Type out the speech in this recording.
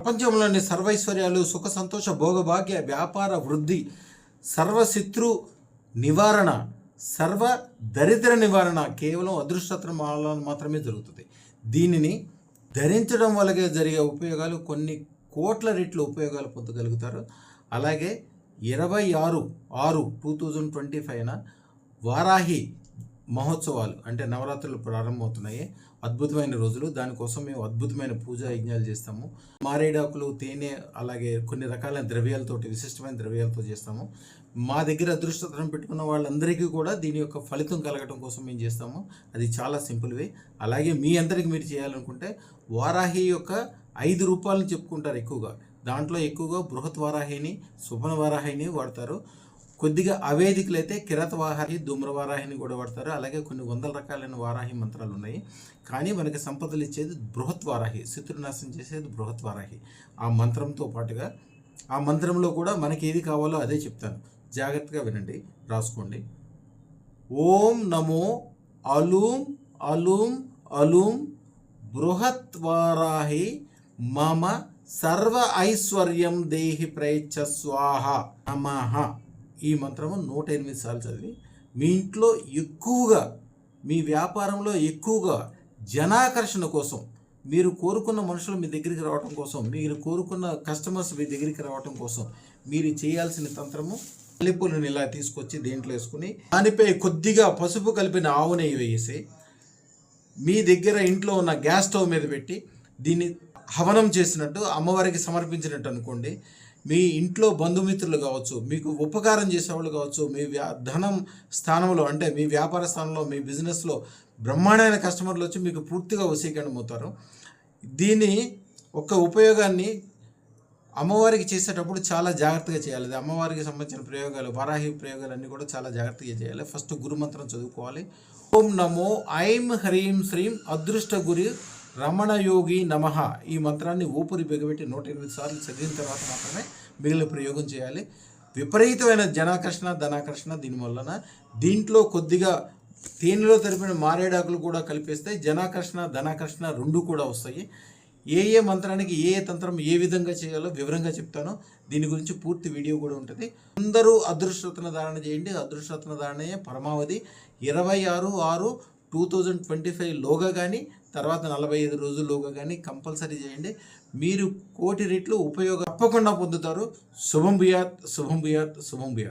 ప్రపంచంలోని సర్వైశ్వర్యాలు సుఖ సంతోష భోగభాగ్య వ్యాపార వృద్ధి సర్వశత్రు నివారణ సర్వ దరిద్ర నివారణ కేవలం అదృష్టత్ర మాలలో మాత్రమే జరుగుతుంది. దీనిని ధరించడం వల్లగే జరిగే ఉపయోగాలు కొన్ని కోట్ల రెట్లు ఉపయోగాలు పొందగలుగుతారు. అలాగే ఇరవై ఆరు ఆరు టూ థౌజండ్ ట్వంటీ ఫైవ్న వారాహి మహోత్సవాలు అంటే నవరాత్రులు ప్రారంభమవుతున్నాయి. అద్భుతమైన రోజులు. దానికోసం మేము అద్భుతమైన పూజా యజ్ఞాలు చేస్తాము. మారేడాకులు తేనె అలాగే కొన్ని రకాలైన ద్రవ్యాలతోటి విశిష్టమైన ద్రవ్యాలతో చేస్తాము. మా దగ్గర అదృష్టతరం పెట్టుకున్న వాళ్ళందరికీ కూడా దీని యొక్క ఫలితం కలగటం కోసం మేము చేస్తాము. అది చాలా సింపుల్ వే. అలాగే మీ అందరికి మీరు చేయాలనుకుంటే వారాహి యొక్క ఐదు రూపాయలను చెప్పుకుంటారు ఎక్కువగా. దాంట్లో ఎక్కువగా బృహత్ వారాహిని సుభన వారాహిని వాడతారు. కొద్దిగా అవేదికలు అయితే కిరత వారాహి ధూమ్రవారాహిని కూడా వాడతారు. అలాగే కొన్ని వందల రకాలైన వారాహి మంత్రాలు ఉన్నాయి. కానీ మనకి సంపదలు ఇచ్చేది బృహత్ వారాహి శత్రునాశనం చేసేది బృహత్ వారాహి. ఆ మంత్రంతో పాటుగా ఆ మంత్రంలో కూడా మనకి ఏది కావాలో అదే చెప్తాను. జాగ్రత్తగా వినండి రాసుకోండి. ఓం నమో అలూం అలూం అలూం బృహత్వారాహి మమ సర్వ ఐశ్వర్యం దేహి ప్రైచ్ఛ స్వాహ నమః. ఈ మంత్రము నూట ఎనిమిది సార్లు చదివి మీ ఇంట్లో ఎక్కువగా మీ వ్యాపారంలో ఎక్కువగా జనాకర్షణ కోసం మీరు కోరుకున్న మనుషులు మీ దగ్గరికి రావటం కోసం మీరు కోరుకున్న కస్టమర్స్ మీ దగ్గరికి రావటం కోసం మీరు చేయాల్సిన తంత్రము మల్లెపూలను ఇలా తీసుకొచ్చి దేంట్లో వేసుకుని దానిపై కొద్దిగా పసుపు కలిపిన ఆవు నెయ్యి వేసి మీ దగ్గర ఇంట్లో ఉన్న గ్యాస్ స్టవ్ మీద పెట్టి దీన్ని హవనం చేసినట్టు అమ్మవారికి సమర్పించినట్టు అనుకోండి మీ ఇంట్లో బంధుమిత్రులు కావచ్చు మీకు ఉపకారం చేసేవాళ్ళు కావచ్చు మీ వ్యా ధనం స్థానంలో అంటే మీ వ్యాపార స్థానంలో మీ బిజినెస్లో బ్రహ్మాండమైన కస్టమర్లు వచ్చి మీకు పూర్తిగా వసీకరణం అవుతారు. దీని ఒక ఉపయోగాన్ని అమ్మవారికి చేసేటప్పుడు చాలా జాగ్రత్తగా చేయాలి. అది అమ్మవారికి సంబంధించిన ప్రయోగాలు వరాహి ప్రయోగాలు అన్నీ కూడా చాలా జాగ్రత్తగా చేయాలి. ఫస్ట్ గురుమంత్రం చదువుకోవాలి. ఓం నమో ఐం హ్రీం శ్రీం అదృష్ట గురి రమణ యోగి నమః. ఈ మంత్రాన్ని ఊపిరి బిగబెట్టి నూట ఎనిమిది సార్లు చదివిన తర్వాత మాత్రమే మిగిలిన ప్రయోగం చేయాలి. విపరీతమైన జనాకర్షణ ధనాకర్షణ దీని వలన దీంట్లో కొద్దిగా తేనెలో తరిపిన మారేడాకులు కూడా కలిపేస్తే జనాకర్షణ ధనాకర్షణ రెండు కూడా వస్తాయి. ఏ ఏ మంత్రానికి ఏ ఏ తంత్రం ఏ విధంగా చేయాలో వివరంగా చెప్తాను. దీని గురించి పూర్తి వీడియో కూడా ఉంటుంది. అందరూ అదృష్టరత్న ధారణ చేయండి. అదృష్టరత్న ధారణయే పరమావధి. ఇరవై ఆరు ఆరు టూ థౌజండ్ ట్వంటీ ఫైవ్ లోగా కానీ తర్వాత నలభై ఐదు రోజుల్లోగా కానీ కంపల్సరీ చేయండి. మీరు కోటి రెట్లు ఉపయోగం తప్పకుండా పొందుతారు. శుభం భూయాత్ శుభం భూయాత్ శుభం భూయాత్.